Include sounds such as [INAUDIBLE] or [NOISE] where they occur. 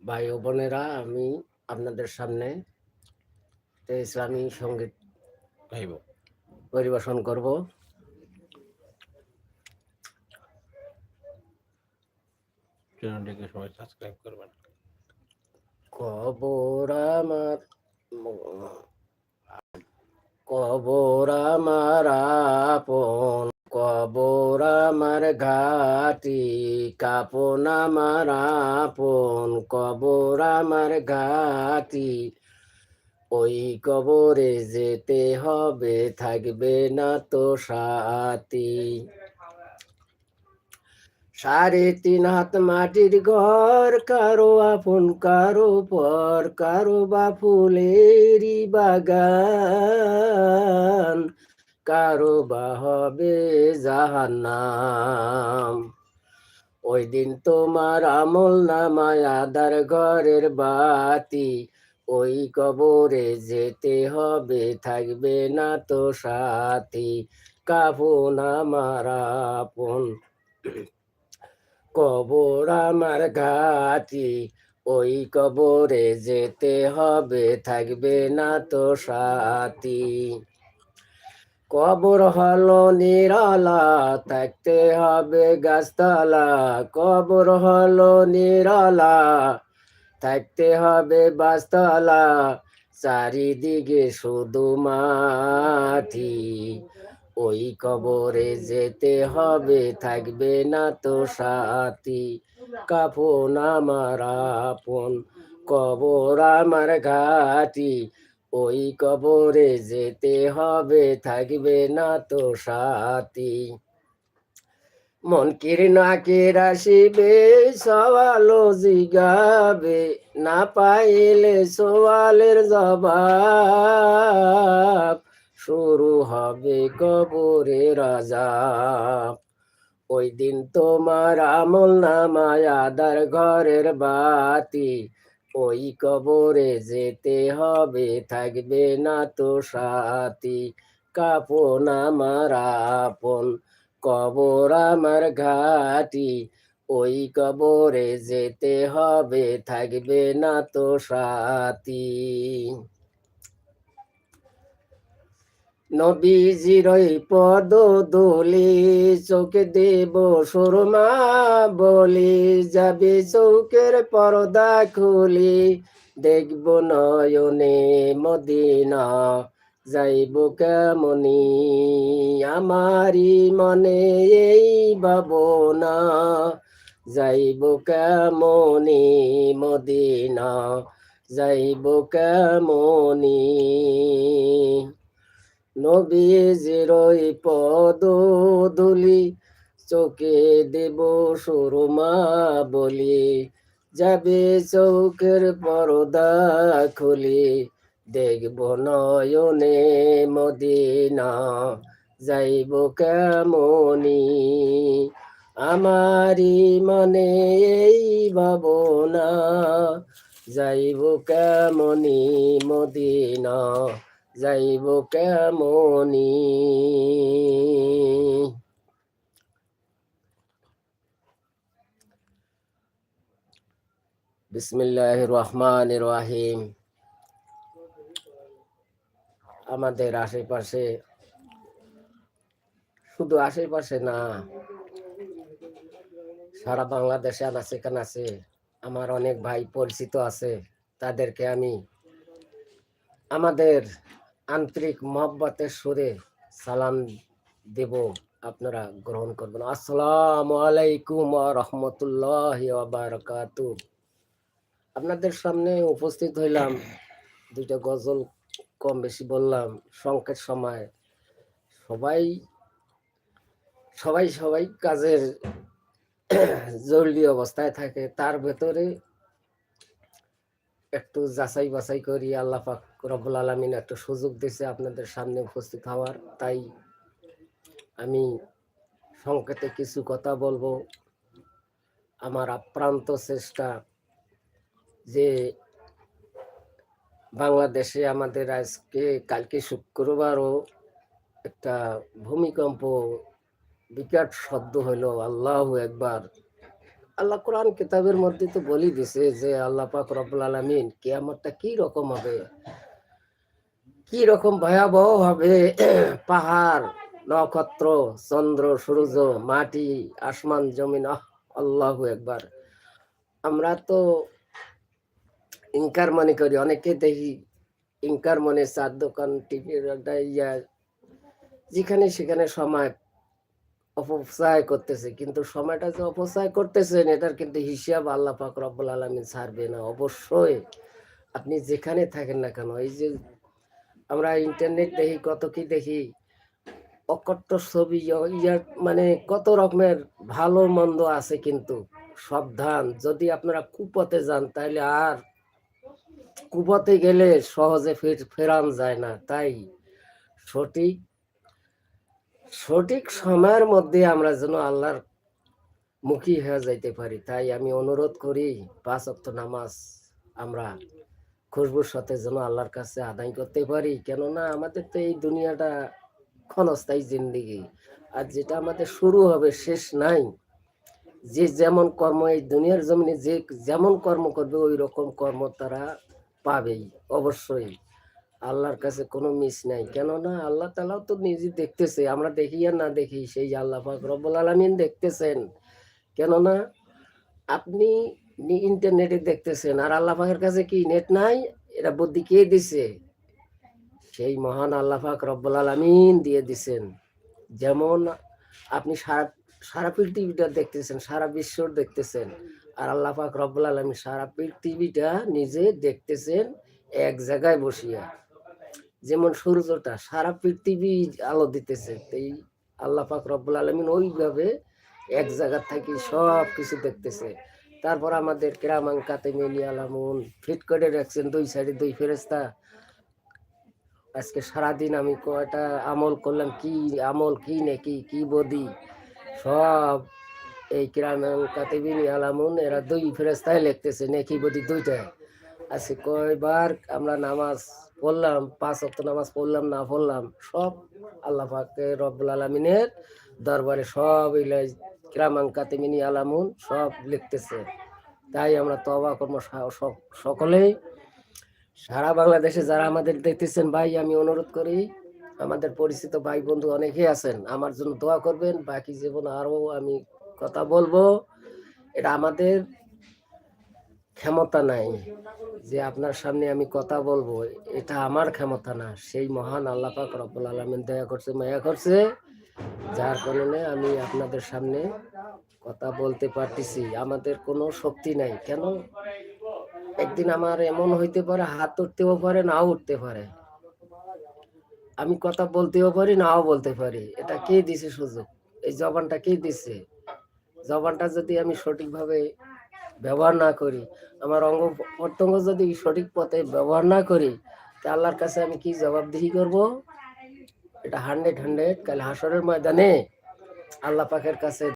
ভাই ও বোনেরা আমি আপনাদের সামনে ইসলামী সংগীত পরিবেশন করব। কবর আমার কবর আমার আপন কবর আমার ঘাটি, কাপন আমার আপন, কবর আমার ঘাটি। ওই কবরে যেতে হবে, থাকবে না তো সাথী। সাড়ে তিন হাত মাটির ঘর, কারও আপন, কারও পর, কারও বা ফুলেরই বাগান। কারও বা হবে জাহান্নাম। ওই দিন তোমার আমল নামায় আদার ঘরের বাতি, ওই কবরে যেতে হবে, থাকবে না তো সাথী। কাপন আমার আপন, কবর আমার ঘাটি, ওই কবরে যেতে হবে, থাকবে না তো সাথী। কবর হলো নিরালা, থাকতে হবে গাছতলা। কবর হলো নিরালা, থাকতে হবে বাসতলা। চারিদিকে শুধু মাটি, ওই কবরে যেতে হবে, থাকবে না তো সাথী। কাপন আমার আপন, কবর আমার ঘাটি। ওই কবরে যেতে হবে, থাকবে না তো সাথী। মনকির নাকির আসিবে, সওয়ালো জিগাবে, না পাইলে সওয়ালের জবাব। শুরু হবে কবরে রাজা। ওই দিন তোমার আমল নামায় আদার ঘরের বাতি। ওই কবরে যেতে হবে, থাকবে না তো সাথী। কাপন আমার আপন, কবর আমার ঘাটি। ওই কবরে যেতে হবে, থাকবে না তো সাথী। নবীজির পদ দোলি চোখে দেব সুরমা বলি, যাবে চৌকের পর্দা খুলি, দেখব নয়নে মদিনা, যাইব কেমনি আমারি মনে এই ভাবনা, যাইব কেমনি মদিনা, যাইব কেমনি নবীজির ওই পদ দুলি চোখে দেব সুরমা বলি, যাবে চৌকের পর্দা খুলি, দেখব নয়নে মদিনা, যাইব কেমনি? আমারি মনে এই ভাবনা, যাইব কেমনি মদিনা? যাইব কেমনি? বিসমিল্লাহ রহমান রাহিম। আমাদের আশেপাশে শুধু আশেপাশে না, সারা বাংলাদেশে আনাচে কানাচে আমার অনেক ভাই পরিচিত আছে, তাদেরকে আমি আমাদের আন্তরিক মহব্বতের সুরে সালাম দেব, আপনারা গ্রহণ করবেন। আসসালামু আলাইকুম রহমতুল্লাহ বারকাতু আপনাদের সামনে উপস্থিত হইলাম, দুইটা গজল কম বেশি বললাম, সংকেত সময়। সবাই সবাই সবাই কাজের জরুরি অবস্থায় থাকে, তার ভেতরে একটু যাচাই বাছাই করি, আল্লাহ পাক রব্বুল আলমিন একটা সুযোগ দিয়েছে আপনাদের সামনে উপস্থিত হওয়ার। তাই আমি সংকেতে কিছু কথা বলব। আমার আপ্রান্ত চেষ্টা যে বাংলাদেশে আমাদের আজকে, কালকে শুক্রবারও একটা ভূমিকম্প বিকট শব্দ হলো, আল্লাহ একবার আল্লাহ কোরআন কিতাবের মধ্যে তো বলি দিছে যে আল্লাহ পাক রব্বুল আলামিন কিয়ামতটা কি রকম হবে? কি রকম ভয়াবহ হবে? [CLEARS THROAT] পাহাড়, নক্ষত্র, চন্দ্র, সূর্য, মাটি, আসমান, জমিন আল্লাহু একবার। আমরা তো ইনকার মনে করি, অনেকে দেখি ইনকার মনে চার দোকান, টিভির একটা ইয়া, যেখানে সেখানে সময় অপচয় করতেছে, কিন্তু সময়টা যে অপচয় করতেছেন, এটার কিন্তু হিসাব আল্লাহ পাক রব্বুল আলমিন ছাড়বে না। অবশ্যই আপনি যেখানে থাকেন না কেন, এই যে আমরা ইন্টারনেট দেখি, কত কি দেখি, অকট্ট ছবি ইয়া- ইয়ার মানে কত রকমের ভালো মন্দ আছে কিন্তু, সাবধান। যদি আপনারা কুপথে যান তাহলে আর কুপথে গেলে সহজে ফের- ফেরান যায় না। তাই সঠিক সঠিক সময়ের মধ্যে আমরা যেন আল্লাহর মুখী হয়ে যাইতে পারি, তাই আমি অনুরোধ করি পাঁচ অক্ট নামাজ আমরা খুশবুর সাথে যেন আল্লাহর কাছে আদায় করতে পারি। কেননা আমাদের তো এই দুনিয়াটা ক্ষণস্থায়ী জিন্দিগি, আর যেটা আমাদের শুরু হবে শেষ নাই। যে যেমন কর্ম, এই দুনিয়ার জমিনে যে যেমন কর্ম করবে, ওই রকম কর্ম তারা পাবেই, অবশ্যই। আল্লাহর কাছে কোনো মিস নাই। কেননা আল্লাহ তালাও তো নিজে দেখতেছে, আমরা দেখি আর না দেখি, সেই আল্লাহ পাক রব্বুল আলামিন দেখতেছেন। কেননা আপনি ইন্টারনেটে দেখতেছেন, আর আল্লাহ পাকের কাছে কি নেট নাই? এটা বুদ্ধি কে দিছে? সেই মহান আল্লাহ পাক রব্বুল আলামিন দিয়ে দিছেন। যেমন আপনি সারা সারা পৃথিবীটা দেখতেছেন, সারা বিশ্ব দেখতেছেন, আর আল্লাহ পাক রব্বুল আলামিন সারা পৃথিবীটা নিজে দেখতেছেন, এক জায়গায় বসিয়া। যেমন সূর্যটা সারা পৃথিবী আলো দিতেছে এই আল্লাহ পাক রব্বুল আলমিন ওইভাবে এক জায়গা থেকে সব কিছু দেখতেছে। তারপর আমাদের কেরামাং কাতে মিনি আলামুন, ফিট করে রাখছেন দুই সাইডে দুই ফেরেস্তা আজকে সারাদিন আমি কয়টা আমল করলাম, কি আমল, কি নাকি কি বদি? সব এই কিরামাং কাতে মিনি আলামুন, এরা দুই ফেরেস্তায় লিখতেছে, নাকি বদি দুইটা আজকে কয়বার আমরা নামাজ পড়লাম, পাঁচ অক্ট নামাজ পড়লাম, না পড়লাম, সব আল্লাহ পাকে রব্বুল আলমিনের দরবারে সব এই কিরামাং কাতিমিনী আলামুন সব লিখতেছে। তাই আমরা তবা কর্ম সকলেই। সারা বাংলাদেশে যারা আমাদের দেখতেছেন, ভাই, আমি অনুরোধ করি, আমাদের পরিচিত ভাই, বন্ধু অনেকেই আছেন, আমার জন্য দোয়া করবেন, বাকি জীবন আরও আমি কথা বলব। এটা আমাদের ক্ষমতা নাই, যে আপনার সামনে আমি কথা বলব, এটা আমার ক্ষমতা না। সেই মহান আল্লাহ পাক রব্বুল আলামিন দয়া করছে, মায়া করছে, যার কারণে আমি আপনাদের সামনে কথা বলতে পারতেছি। আমাদের কোনো শক্তি নাই। কেন? একদিন আমার এমন হইতে পারে, হাত উঠতেও পারে, নাও উঠতে পারে। আমি কথা বলতেও পারি, নাও বলতে পারি। এটা কে দিছে সুযোগ? এই জবানটা কে দিছে? জবানটা যদি আমি সঠিকভাবে ব্যবহার না করি। আমার অঙ্গ প্রত্যঙ্গ যদি সঠিক পথে ব্যবহার না করি, তা আল্লাহর কাছে আমি কি জবাবদিহি করব? এটা হান্ড্রেড হান্ড্রেড কাল হাসরের ময়দানে আল্লাহ পাখের কাছে